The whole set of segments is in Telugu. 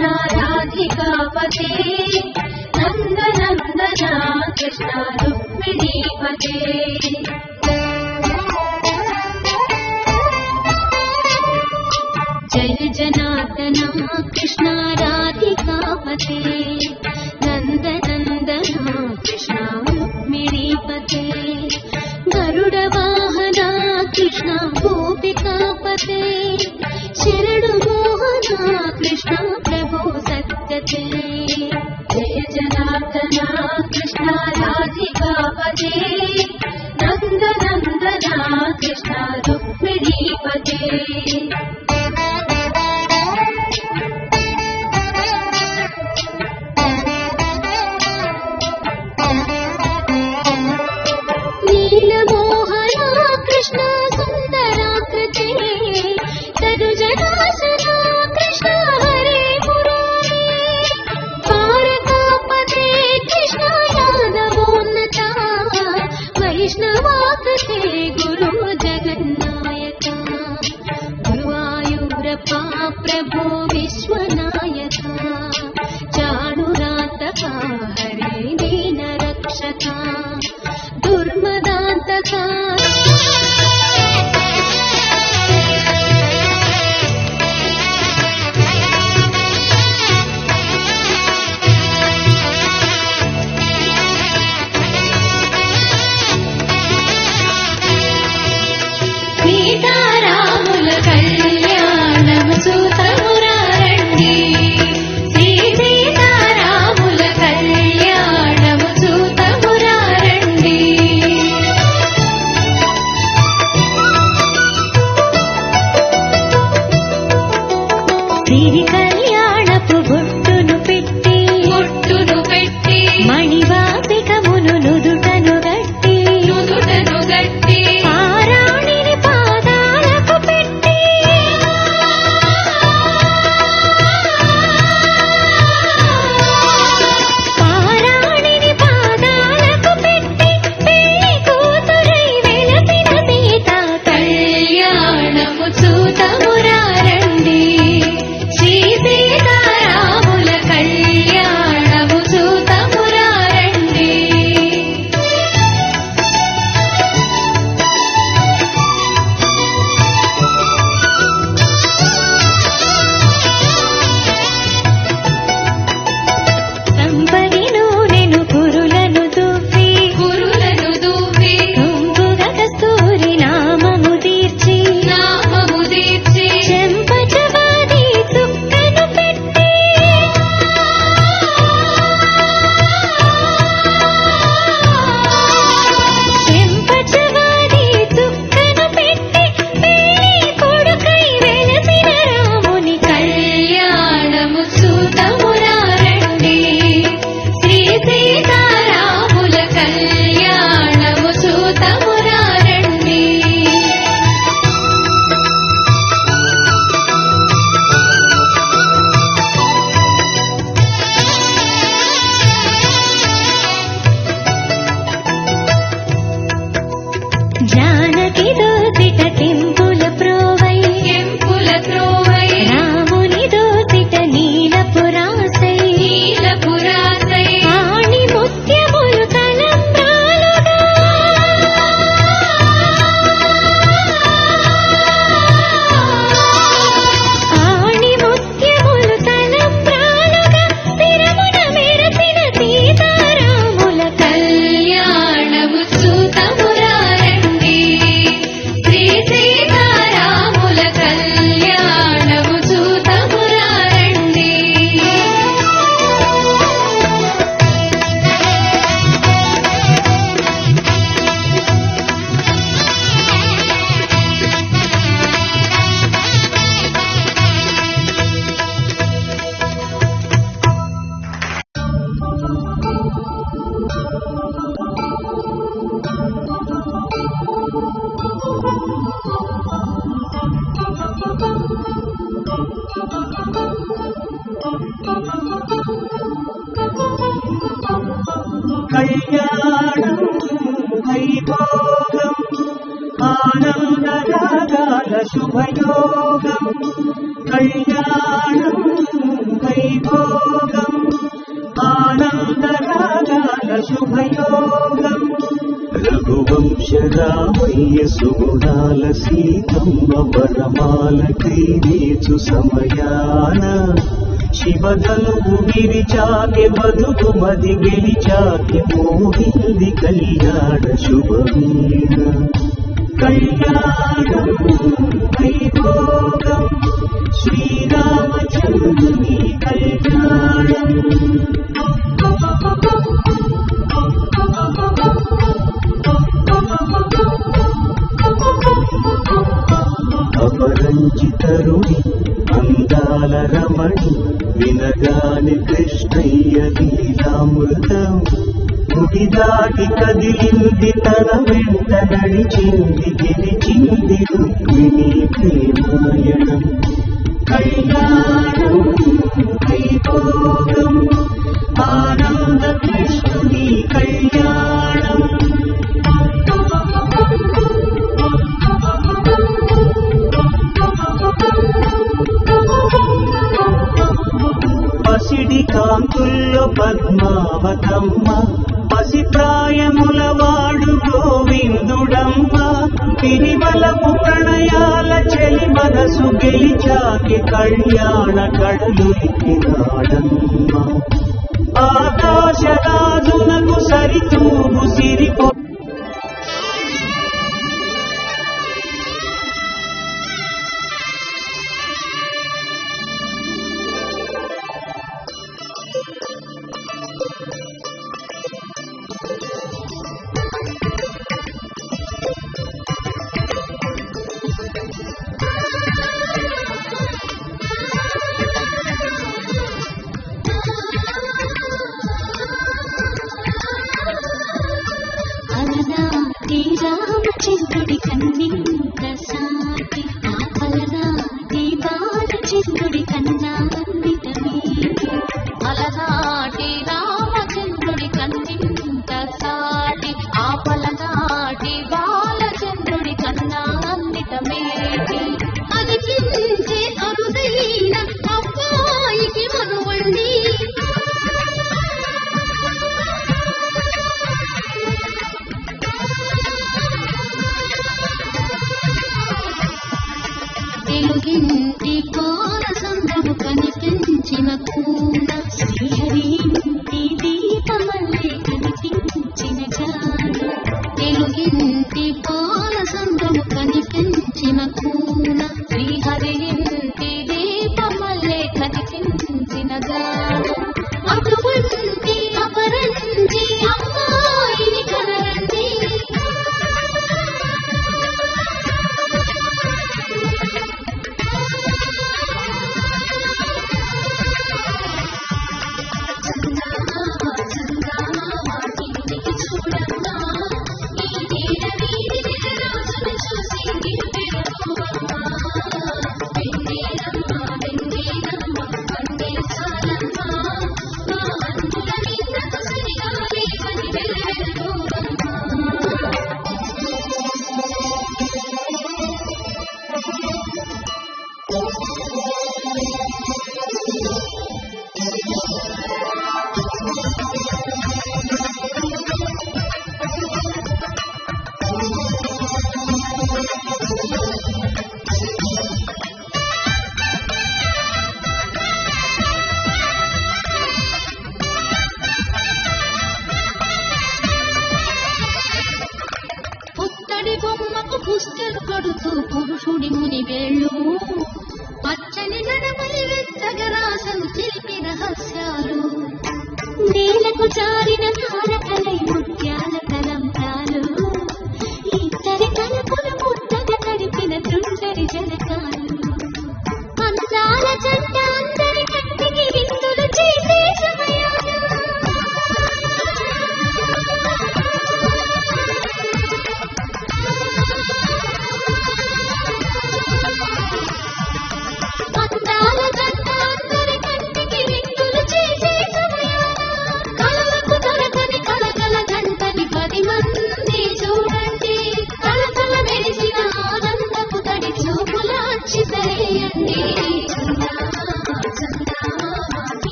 राधिका पते नन्दनन्दना कृष्णा रुक्मिरीपते जय जनादनः कृष्णाराधिका नन्दनन्दना कृष्णा रुक्मिणीपते गरुडवाहना कृष्णा गोपिकापते तथा శుభయోగం కళ్యాణం వైభోగం ఆనందరాగాల శుభయోగం. రఘువంశరామయ్య సుగుణాల సీతమ్మ వరమాల కైవేచు సమయాన. శివదనువు విరిచాకి బతుకు మది గెలిచాకి మోహింది కళ్యాణ శుభమీణ కళ్యాణం వైభోగం శ్రీరామచంద్రుని కళ్యాణం. అపరంజితరుడి అందాల రమణి వినగాని కృష్ణయ్య లీలామృతం. గుడి దాటి కదిలింది తన వెంట నడిచింది గెలిచింది రుక్మిణి ప్రేమాయణం. కళ్యాణం వైభోగం ఆనంద కృష్ణుని కళ్యాణం. పసిడి కాంతుల్లో పద్మావతమ్మ. గోవిందుడమ్మ తిరిమలపు ప్రణయాల చెలి మనసు గెలిచాకి కళ్యాణ కడలు ఎక్కినాడమ్మ ఆకాశరాజునకు సరితూగు సిరిపో తెలుగింటి కోరసందము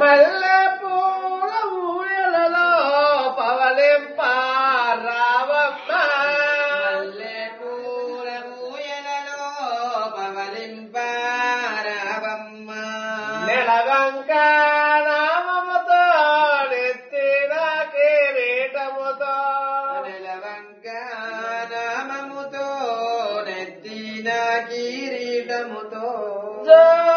మల్లె పూల ఊయలలో పవలింప రావమ్మ. మల్లె పూల ఊయలలో పవలింప రావమ్మ. నెలవంక నామముతో నెత్తిన కిరీటముతో. నెలవంక నామముతో నెత్తిన కిరీటముతో. జో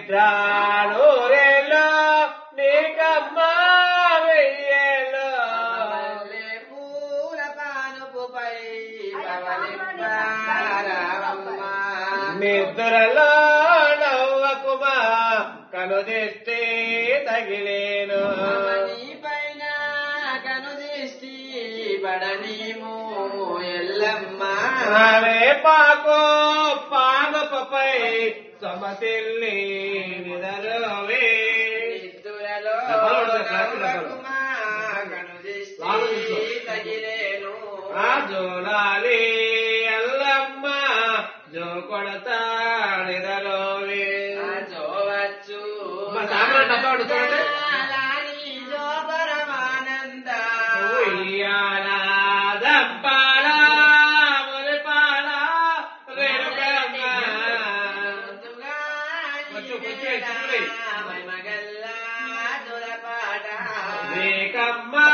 చిత్రాలు రేలో నీకమ్మా వెయ్యేలో. పూల కానుపుపై నిద్రలో నవ్వకుమా కనుదిష్టి తగిలేను. పైన కనుదిష్టి పడనీము ఎల్లమ్మ. రే పాకో పాదపై సభతిల్లి నిదరువే జోలాలి అల్లమ్మ జో కొడతా నిదరువే జోవచ్చు డబ్బా మగల్లా దురపాట రేకమ్మా